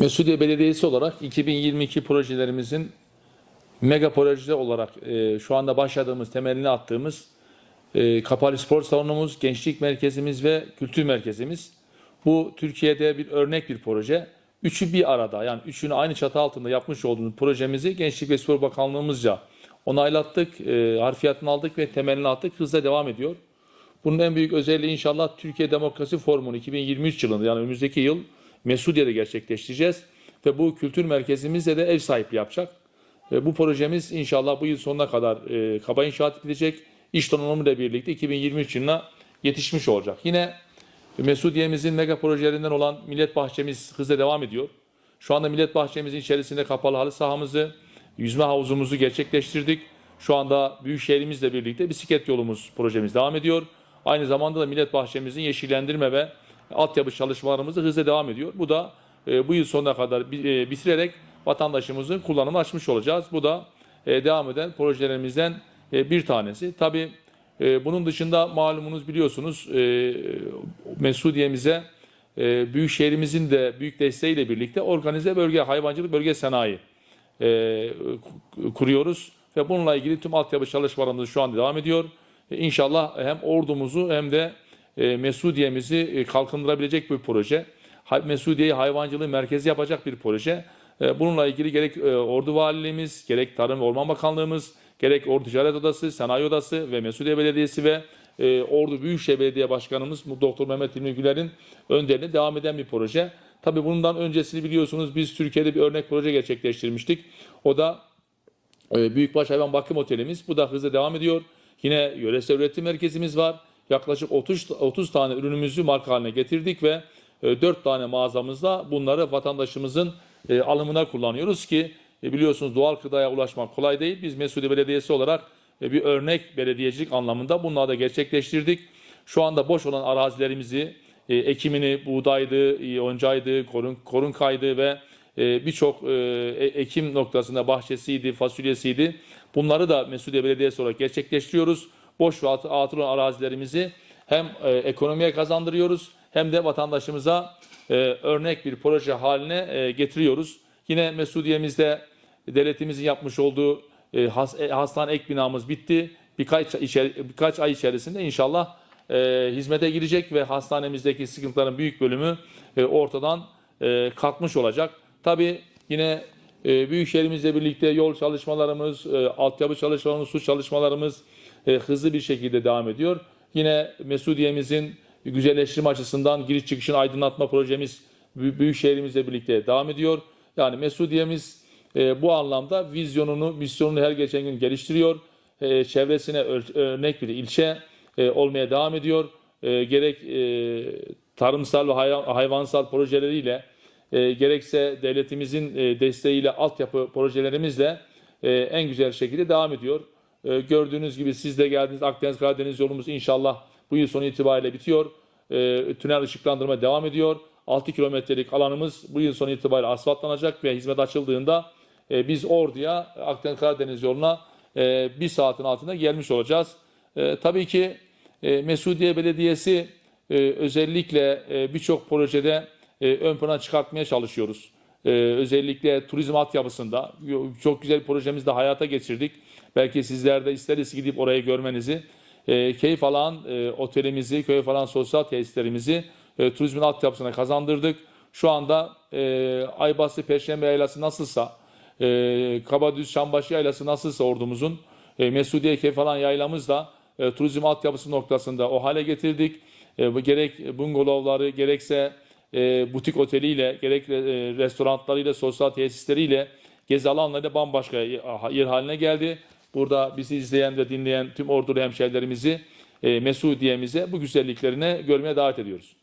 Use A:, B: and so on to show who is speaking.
A: Mesudiye Belediyesi olarak 2022 projelerimizin mega proje olarak e, şu anda başladığımız, temelini attığımız e, kapalı spor salonumuz, gençlik merkezimiz ve kültür merkezimiz. Bu Türkiye'de bir örnek bir proje. Üçü bir arada yani üçünü aynı çatı altında yapmış olduğumuz projemizi Gençlik ve Spor Bakanlığımızca onaylattık, e, harfiyatını aldık ve temelini attık. Hızla devam ediyor. Bunun en büyük özelliği inşallah Türkiye Demokrasi Forumu'nu 2023 yılında yani önümüzdeki yıl Mesudiye'de gerçekleştireceğiz. Ve bu kültür merkezimizde de ev sahipliği yapacak. Ve bu projemiz inşallah bu yıl sonuna kadar e, kaba inşaat edilecek. İş donanımı ile birlikte 2023 yılına yetişmiş olacak. Yine Mesudiye'mizin mega projelerinden olan Millet Bahçemiz hızla devam ediyor. Şu anda Millet Bahçemizin içerisinde kapalı halı sahamızı, yüzme havuzumuzu gerçekleştirdik. Şu anda Büyükşehirimizle birlikte bisiklet yolumuz projemiz devam ediyor. Aynı zamanda da Millet Bahçemizin yeşillendirme ve altyapı çalışmalarımız da hızla devam ediyor. Bu da e, bu yıl sonuna kadar e, bitirerek vatandaşımızın kullanımı açmış olacağız. Bu da e, devam eden projelerimizden bir tanesi. Tabii bunun dışında malumunuz biliyorsunuz Mesudiye'mize büyük şehrimizin de büyük desteğiyle birlikte organize bölge, hayvancılık bölge sanayi ku- kuruyoruz. Ve bununla ilgili tüm altyapı çalışmalarımız şu an devam ediyor. E, İnşallah hem ordumuzu hem de e, Mesudiye'mizi e, kalkındırabilecek bir proje. Mesudiye'yi hayvancılığı merkezi yapacak bir proje. E, Bununla ilgili gerek Ordu Valiliğimiz, gerek Tarım ve Orman Bakanlığımız, gerek Ordu Ticaret Odası, Sanayi Odası ve Mesudiye Belediyesi ve Ordu Büyükşehir Belediye Başkanımız Doktor Mehmet İlmi Güler'in önderliğinde devam eden bir proje. Tabii bundan öncesini biliyorsunuz biz Türkiye'de bir örnek proje gerçekleştirmiştik. O da Büyükbaş Hayvan Bakım Otelimiz. Bu da hızla devam ediyor. Yine yöresel üretim merkezimiz var. Yaklaşık 30, 30 tane ürünümüzü marka haline getirdik ve 4 tane mağazamızda bunları vatandaşımızın e, alımına kullanıyoruz ki e, biliyorsunuz doğal gıdaya ulaşmak kolay değil. Biz Mesudiye Belediyesi olarak e, bir örnek belediyecilik anlamında bunları da gerçekleştirdik. Şu anda boş olan arazilerimizi e, ekimini, buğdaydı, e, yoncaydı, korun, korun kaydı ve e, birçok e, e- ekim noktasında bahçesiydi, fasulyesiydi. Bunları da Mesudiye Belediyesi olarak gerçekleştiriyoruz. Boş ve atı atıl arazilerimizi hem e, ekonomiye kazandırıyoruz hem de vatandaşımıza e, örnek bir proje haline e, getiriyoruz. Yine Mesudiye'mizde devletimizin yapmış olduğu e, has, e, hastane ek binamız bitti. Birkaç, içeri- birkaç ay içerisinde inşallah e, hizmete girecek ve hastanemizdeki sıkıntıların büyük bölümü e, ortadan e, kalkmış olacak. Tabii yine e, Büyükşehirimizle birlikte yol çalışmalarımız, e, altyapı çalışmalarımız, su çalışmalarımız e, hızlı bir şekilde devam ediyor. Yine Mesudiye'mizin güzelleştirme açısından giriş çıkışını aydınlatma projemiz Bü- Büyükşehirimizle birlikte devam ediyor. Yani Mesudiye'miz e, bu anlamda vizyonunu, misyonunu her geçen gün geliştiriyor. E, çevresine ör- örnek bir ilçe e, olmaya devam ediyor. E, gerek e, tarımsal ve hayvan- hayvansal projeleriyle e, gerekse devletimizin e, desteğiyle altyapı projelerimizle e, en güzel şekilde devam ediyor. E, gördüğünüz gibi siz de geldiniz Akdeniz Karadeniz yolumuz inşallah bu yıl sonu itibariyle bitiyor. E, tünel ışıklandırma devam ediyor. 6 kilometrelik alanımız bu yıl sonu itibariyle asfaltlanacak ve hizmet açıldığında e, biz Ordu'ya Akdeniz Karadeniz yoluna e, bir saatin altında gelmiş olacağız. E, tabii ki Mesudiye Belediyesi özellikle birçok projede ön plana çıkartmaya çalışıyoruz. E, özellikle turizm altyapısında çok güzel projemizi de hayata geçirdik. Belki sizler de isteriz gidip orayı görmenizi. E, keyif alan e, otelimizi, keyif alan sosyal tesislerimizi e, turizmin altyapısına kazandırdık. Şu anda e, Aybastı Perşembe Yaylası nasılsa, e, Kabadüz Şambaşı Yaylası nasılsa ordumuzun, e, Mesudiye Keyif alan yaylamız da e, turizm altyapısı noktasında o hale getirdik. E, gerek bungalovları gerekse e, butik oteliyle, gerek e, restoranlarıyla, sosyal tesisleriyle gezi alanları bambaşka yer haline geldi. Burada bizi izleyen ve dinleyen tüm ordulu hemşehrilerimizi e, Mesudiye'mize bu güzelliklerine görmeye davet ediyoruz.